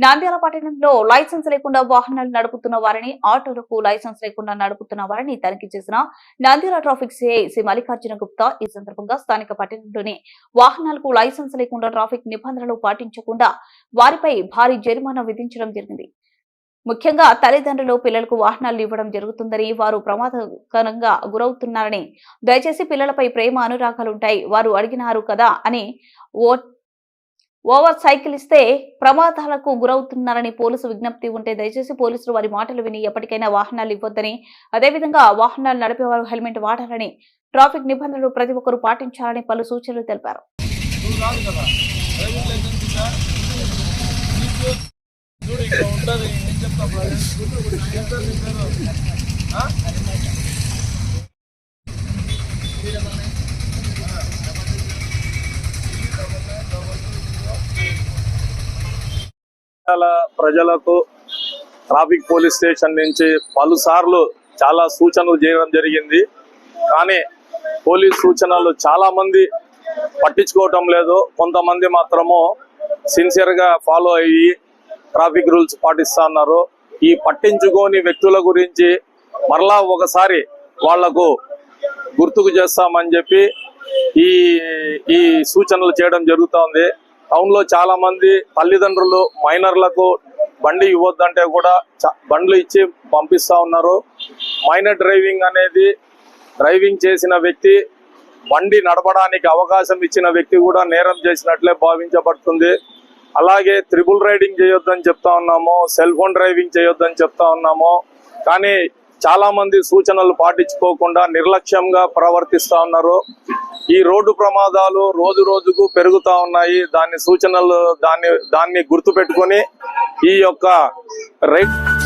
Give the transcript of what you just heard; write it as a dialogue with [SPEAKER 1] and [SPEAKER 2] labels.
[SPEAKER 1] నంద్యాల పట్టణంలో లైసెన్స్ లేకుండా వాహనాలు నడుపుతున్న వారిని ఆటోలకు లైసెన్స్ లేకుండా నడుపుతున్న వారిని తనిఖీ చేసిన Nandyal traffic CI C Mallikarjuna Gupta ఈ సందర్భంగా స్థానిక పట్టణంలోని వాహనాలకు లైసెన్స్ లేకుండా ట్రాఫిక్ నిబంధనలు పాటించకుండా వారిపై భారీ జరిమానా విధించడం జరిగింది. ముఖ్యంగా తల్లిదండ్రులు పిల్లలకు వాహనాలు ఇవ్వడం జరుగుతుందని వారు ప్రమాదకరంగా గురవుతున్నారని దయచేసి పిల్లలపై ప్రేమ అనురాగాలు ఉంటాయి వారు అడిగినారు కదా అని ఓ ఓవర్ సైకిల్ ఇస్తే ప్రమాదాలకు గురవుతున్నారని పోలీసు విజ్ఞప్తి ఉంటే దయచేసి పోలీసులు వారి మాటలు విని ఎప్పటికైనా వాహనాలు ఇవ్వద్దని అదేవిధంగా వాహనాలు నడిపేవారు హెల్మెట్ వాడాలని ట్రాఫిక్ నిబంధనలు ప్రతి ఒక్కరూ పాటించాలని పలు సూచనలు తెలిపారు.
[SPEAKER 2] చూడు
[SPEAKER 3] ప్రజలకు ట్రాఫిక్ పోలీస్ స్టేషన్ నుంచి పలుసార్లు చాలా సూచనలు చేయడం జరిగింది. కానీ పోలీస్ సూచనలు చాలా మంది పట్టించుకోవటం లేదు. కొంతమంది మాత్రము సిన్సియర్గా ఫాలో అయ్యి ట్రాఫిక్ రూల్స్ పాటిస్తున్నారు ఈ పట్టించుకోని వ్యక్తుల గురించి మరలా ఒకసారి వాళ్ళకు గుర్తుకు చేస్తామని చెప్పి ఈ ఈ సూచనలు చేయడం జరుగుతోంది. టౌన్లో చాలా మంది తల్లిదండ్రులు మైనర్లకు బండి ఇవ్వద్దంటే కూడా బండ్లు ఇచ్చి పంపిస్తా ఉన్నారు. మైనర్ డ్రైవింగ్ అనేది డ్రైవింగ్ చేసిన వ్యక్తి బండి నడపడానికి అవకాశం ఇచ్చిన వ్యక్తి కూడా నేరం చేసినట్లే భావించబడుతుంది. అలాగే త్రిబుల్ రైడింగ్ చేయొద్దని చెప్తా ఉన్నాము సెల్ ఫోన్ డ్రైవింగ్ చేయొద్దని చెప్తా ఉన్నాము. కానీ చాలా మంది సూచనలు పాటించుకోకుండా నిర్లక్ష్యంగా ప్రవర్తిస్తా ఉన్నారు. ఈ రోడ్డు ప్రమాదాలు రోజు రోజుకు పెరుగుతా ఉన్నాయి. దాని సూచనలు దాన్ని దాన్ని గుర్తుపెట్టుకొని ఈ యొక్క రైట్